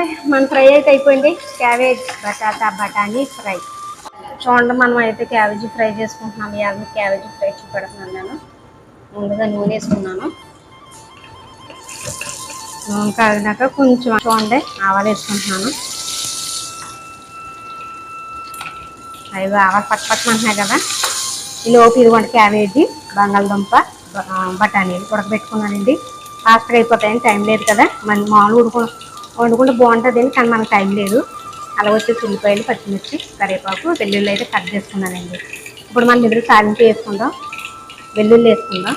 అంటే మన ఫ్రై అయితే అయిపోయింది. క్యాబేజ్ బటాటా బఠానీ ఫ్రై. చూడండి మనం అయితే క్యాబేజీ ఫ్రై చేసుకుంటున్నాము ఇవాళ మీకు క్యాబేజీ ఫ్రై చూపెడుతున్నాను నేను. ముందుగా నూనె వేసుకున్నాను. నూనె కాగినాక కొంచెం చూడండి ఆవాలు వేసుకుంటున్నాను. అవి ఆవాలు పట్టు పట్టమంటున్నాయి కదా. ఈ లోపు ఇదిగోండి క్యాబేజీ బంగాళదుంప బఠానీలు ఉడకబెట్టుకున్నానండి. ఫాస్ట్గా అయిపోతాయని టైం లేదు కదా. మన మామూలు ఉడుకు వండుకుంటే బాగుంటుంది కానీ మనకు టైం లేదు. అలా వచ్చేసి ఉల్లిపాయలు పచ్చిమిర్చి కరివేపాకు వెల్లుల్లి అయితే కట్ చేసుకున్నానండి. ఇప్పుడు మనం ఇద్దరు తాలింపు వేసుకుందాం. వెల్లుల్లి వేసుకుందాం.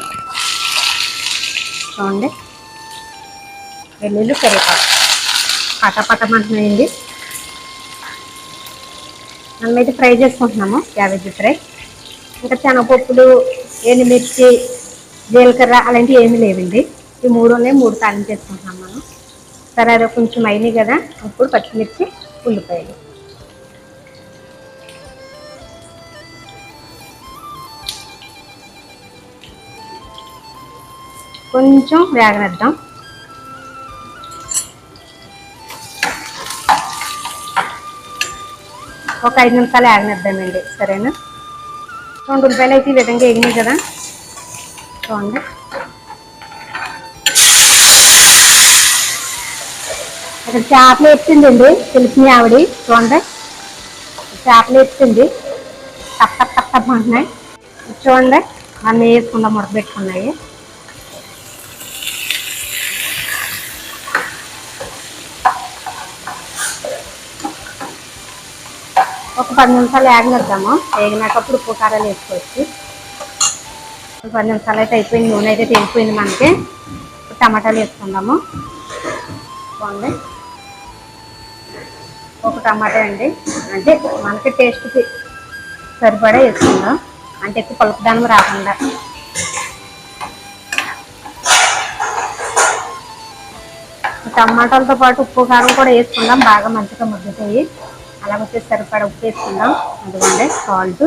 చూడండి. వెల్లుల్లి కరివేపాకు. పట పట్టమంటున్నాయండి మనమైతే ఫ్రై చేసుకుంటున్నాము క్యాబేజీ ఫ్రై. ఇంకా శనగపప్పులు ఎండుమిర్చి జీలకర్ర అలాంటివి ఏమీ లేవండి. ఈ మూడు ఉన్నాయి మూడు తాలింపు చేసుకుంటున్నాం మనం. సరే అది కొంచెం అయినాయి కదా ఇప్పుడు పచ్చిమిర్చి ఉల్లిపాయలు. కొంచెం వేగనిద్దాం. ఒక ఐదు నిమిషాలు వేగనిద్దామండి సరేనా? రెండు ఉల్లిపాయలు అయితే ఈ విధంగా ఎగినాయి కదా. చూడండి. ఇక్కడ చేపలు ఎత్తిందండి. తెలిసిన ఆవిడ. చూడండి. చేపలు ఎత్తింది. తప్ప తప్ప తప్ప అంటున్నాయి. చూడండి. అన్నీ వేసుకుండా ముడకబెట్టుకున్నాయి ఒక పది నిమిషాలు వేగనిద్దాము వేగినాకప్పుడు ఉప్పు కారాలు వేసుకోవచ్చు పది నిమిషాలు అయితే అయిపోయింది. నూనె అయితే తెగిపోయింది మనకి. టమాటాలు వేసుకుందాము. చూడండి. ఒక టమాటా అండి. అంటే మనకి టేస్ట్కి సరిపడా వేసుకుందాం. అంటే ఎక్కువ పలుపుదానం రాకుండా. టమాటాలతో పాటు ఉప్పు కారం కూడా వేసుకుందాం. బాగా మంచిగా మగ్గుతాయి అలాగొచ్చేసి సరిపడా ఉప్పు వేసుకుందాం. అందుకంటే సాల్ట్.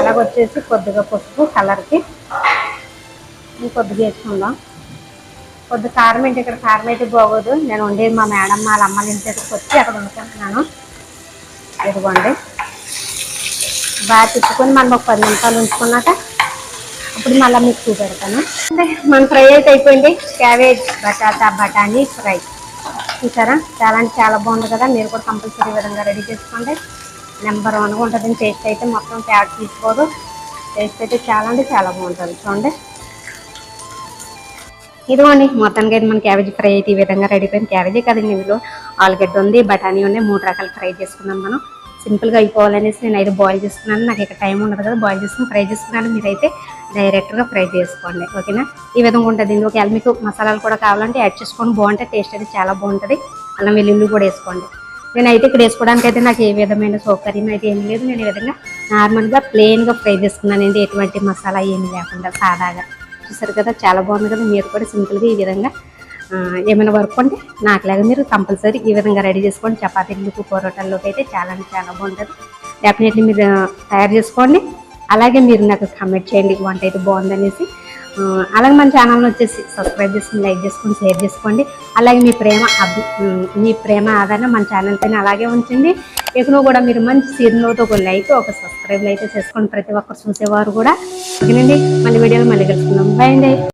అలాగొచ్చేసి కొద్దిగా పసుపు కలర్కి. కొద్దిగా వేసుకుందాం. కొద్ది కారం ఏంటి? ఇక్కడ కారం అయితే బాగోదు. నేను ఉండే మా మేడం వాళ్ళ అమ్మ ఇంటి దగ్గరికి వచ్చి అక్కడ వండుకుంటున్నాను ఇదిగోండి. బాగా తిప్పుకొని మనం ఒక పది నిమిషాలు ఉంచుకున్నాక అప్పుడు మళ్ళీ మీకు చూపెడతాను. అంటే మన ఫ్రై అయితే అయిపోయింది. క్యాబేజ్ బటాటా బఠానీ ఫ్రై. చూసారా? చాలా అంటే చాలా బాగుంది కదా? మీరు కూడా కంపల్సరీ విధంగా రెడీ చేసుకోండి. నెంబర్ వన్గా ఉంటుంది టేస్ట్ అయితే మొత్తం తేడా తీసుకోదు. టేస్ట్ అయితే చాలా అంటే చాలా బాగుంటుంది. చూడండి. ఇదిగోండి మొత్తానికి అయితే మన క్యాబేజీ ఫ్రై అయితే ఈ విధంగా రెడీ అయిపోయింది. క్యాబేజీ కదండి ఇందులో ఆలుగడ్డ ఉంది బఠానీ ఉంది మూడు రకాలు ఫ్రై చేసుకున్నాం మనం. సింపుల్గా అయిపోవాలనేసి నేను అయితే బాయిల్ చేసుకున్నాను. నాకు ఇక్కడ టైం ఉండదు కదా బాయిల్ చేసుకుని ఫ్రై చేసుకున్నాను. మీరైతే డైరెక్ట్గా ఫ్రై చేసుకోండి. ఓకేనా? ఈ విధంగా ఉంటుంది ఇందులో. ఒకవేళ మీకు మసాలాలు కూడా కావాలంటే యాడ్ చేసుకోండి. బాగుంటే టేస్ట్ అయితే చాలా బాగుంటుంది. అలా వెల్లుల్లి కూడా వేసుకోండి. నేనైతే ఇక్కడ వేసుకోవడానికి అయితే నాకు ఏ విధమైన సౌకర్యం అయితే ఏం లేదు. నేను ఈ విధంగా నార్మల్గా ప్లెయిన్గా ఫ్రై చేసుకున్నానండి ఎటువంటి మసాలా ఏమి లేకుండా సాదాగా. చూసారు కదా చాలా బాగుంది కదా. మీరు కూడా సింపుల్గా ఈ విధంగా ఏమైనా వర్క్ ఉంటే నాకులాగా మీరు కంపల్సరీ ఈ విధంగా రెడీ చేసుకోండి. చపాతీలకు పొరోటాల్లోకి అయితే చాలా అంటే చాలా బాగుంటుంది. డెఫినెట్లీ మీరు తయారు చేసుకోండి. అలాగే మీరు నాకు కమెంట్ చేయండి వంట అయితే బాగుందనేసి. అలాగే మన ఛానల్ని వచ్చేసి సబ్స్క్రైబ్ చేసుకుని లైక్ చేసుకుని షేర్ చేసుకోండి. అలాగే మీ ప్రేమ మీ ప్రేమ ఆధారణ మన ఛానల్ పైన అలాగే ఉంచండి. ఎక్కువ కూడా మీరు మంచి సీరియల్తో ఒక లైక్ ఒక సబ్స్క్రైబ్ అయితే చేసుకోండి ప్రతి ఒక్కరు చూసేవారు కూడా. ఓకేనండి మళ్ళీ వీడియోలో మళ్ళీ కలుసుకుందాం. బాయ్ అండి.